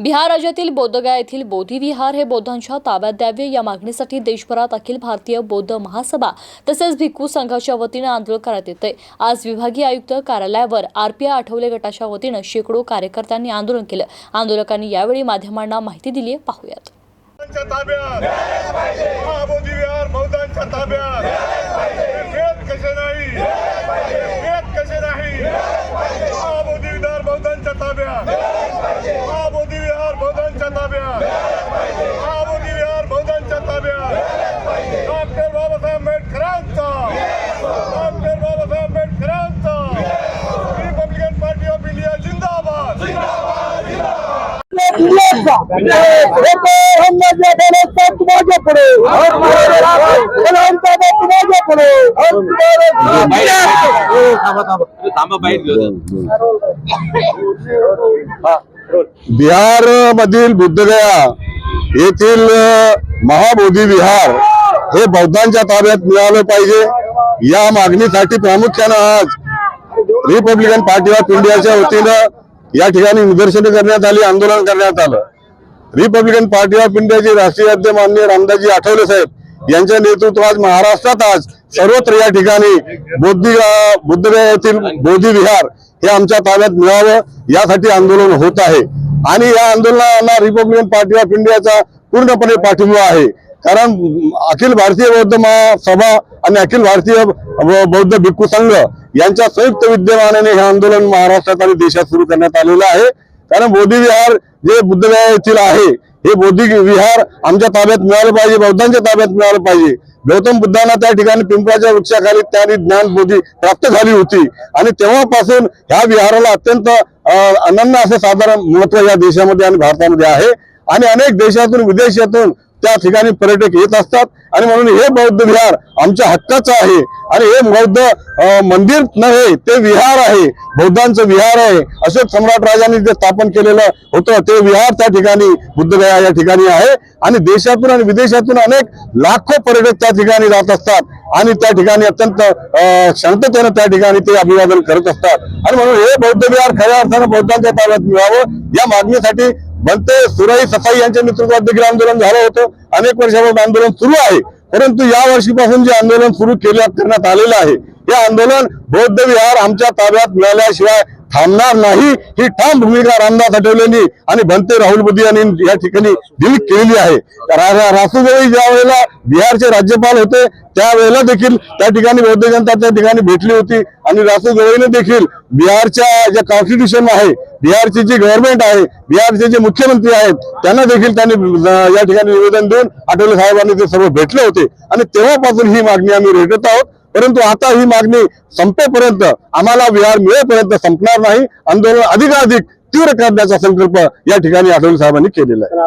बिहार राज्यातील बोधगया येथील बोधी विहार हे बौद्धांच्या ताब्यात द्यावे या मागणीसाठी देशभरात अखिल भारतीय बौद्ध महासभा तसेच भिक्खू संघाच्या वतीनं आंदोलन करण्यात येते आज विभागीय आयुक्त कार्यालयावर आरपीआय आठवले गटाच्या वतीनं शेकडो कार्यकर्त्यांनी आंदोलन केलं. आंदोलकांनी यावेळी माध्यमांना माहिती दिली पाहूयात बौद्धांच्या ताब्यात महाबोधी विहार बौद्धांच्या ताब्यात वेद कसे नाही वेद कसे नाही महाबोधी विहार बौद्धांच्या ताब्यात महाबोधी विहार बौद्धांच्या ताब्यात महाबोधी विहार बौद्धांच्या ताब्यात डॉक्टर बाबासाहेब आंबेडकरांचा डॉक्टर बाबासाहेब आंबेडकरांचा रिपब्लिकन पार्टी ऑफ इंडिया जिंदाबाद तुम्हाच्या पुढे पुढे बिहार मधील बुद्धगया येथील महाबोधी विहार हे बौद्धांच्या ताब्यात मिळालं पाहिजे. या मागणीसाठी प्रामुख्यानं आज रिपब्लिकन पार्टी ऑफ इंडियाच्या वतीनं या ठिकाणी निदर्शनं करण्यात आली आंदोलन करण्यात आलं. रिपब्लिकन पार्टी ऑफ इंडियाचे राष्ट्रीय अध्यक्ष माननीय रामदासजी आठवले साहेब यांच्या नेतृत्वात महाराष्ट्रात आज सर्वत्र या ठिकाणी बौद्धी बुद्धगया येथील बोधी विहार हे आमच्या ताब्यात मिळावं यासाठी आंदोलन होत आहे. आणि या आंदोलनाला रिपब्लिकन पार्टी ऑफ इंडियाचा पूर्णपणे पाठिंबा आहे. कारण अखिल भारतीय बौद्ध महासभा आणि अखिल भारतीय बौद्ध भिक्खू संघ यांच्या संयुक्त विद्यमानाने हे आंदोलन महाराष्ट्रात आणि देशात सुरू करण्यात आलेलं आहे. कारण बोधी विहार जे बुद्धगया येथील आहे हे बोधी विहार आमच्या ताब्यात मिळालं पाहिजे बौद्धांच्या ताब्यात मिळालं पाहिजे. गौतम बुद्धांना त्या ठिकाणी पिंपळाच्या वृक्षाखाली त्यांनी ज्ञान बोधी प्राप्त झाली होती. आणि तेव्हापासून ह्या विहाराला अत्यंत अनन्य असं साधारण महत्त्व या देशामध्ये आणि भारतामध्ये आहे. आणि अनेक देशातून विदेशातून त्या ठिकाणी पर्यटक येत असतात. आणि म्हणून हे बौद्ध विहार आमच्या हक्काचं आहे. आणि हे बौद्ध मंदिर नव्हे ते विहार आहे. बौद्धांचं विहार आहे. अशोक सम्राट राजांनी जे स्थापन केलेलं होतं ते विहार त्या ठिकाणी बुद्धगया या ठिकाणी आहे. आणि देशातून आणि विदेशातून अनेक लाखो पर्यटक त्या ठिकाणी जात असतात. आणि त्या ठिकाणी अत्यंत अं, शांततेनं त्या ठिकाणी ते अभिवादन करत असतात. आणि म्हणून हे बौद्ध विहार खऱ्या अर्थानं बौद्धांच्या ताब्यात मिळावं या मागणीसाठी बनते. सुराई सफाई यांच्या नेतृत्वात देखील आंदोलन झालं होतं. अनेक वर्षापासून आंदोलन सुरू आहे. परंतु या वर्षीपासून जे आंदोलन सुरू केलं करण्यात आलेलं आहे हे आंदोलन बौद्ध विहार आमच्या ताब्यात मिळाल्याशिवाय थांबणार नाही. ही ठाम भूमिका रामदास आठवलेंनी आणि भंते राहुल मोदी यांनी या ठिकाणी दिली केलेली आहे. रा- ज्या वेळेला बिहारचे राज्यपाल होते त्यावेळेला देखील त्या ठिकाणी बौद्ध जनता त्या ठिकाणी भेटली होती. आणि रासू देखील बिहारच्या ज्या कॉन्स्टिट्यूशन आहे बिहारची जी गव्हर्नमेंट आहे बिहारचे जे मुख्यमंत्री आहेत त्यांना देखील त्यांनी या ठिकाणी निवेदन देऊन आठवले साहेबांनी ते सर्व भेटले होते. आणि तेव्हापासून ही मागणी आम्ही रेटत आहोत. परंतु आता ही मागणी संपेपर्यंत आम्हाला विहार मिळेपर्यंत संपणार नाही. आंदोलन अधिकाधिक तीव्र करण्याचा संकल्प या ठिकाणी आठवले साहेबांनी केलेला आहे.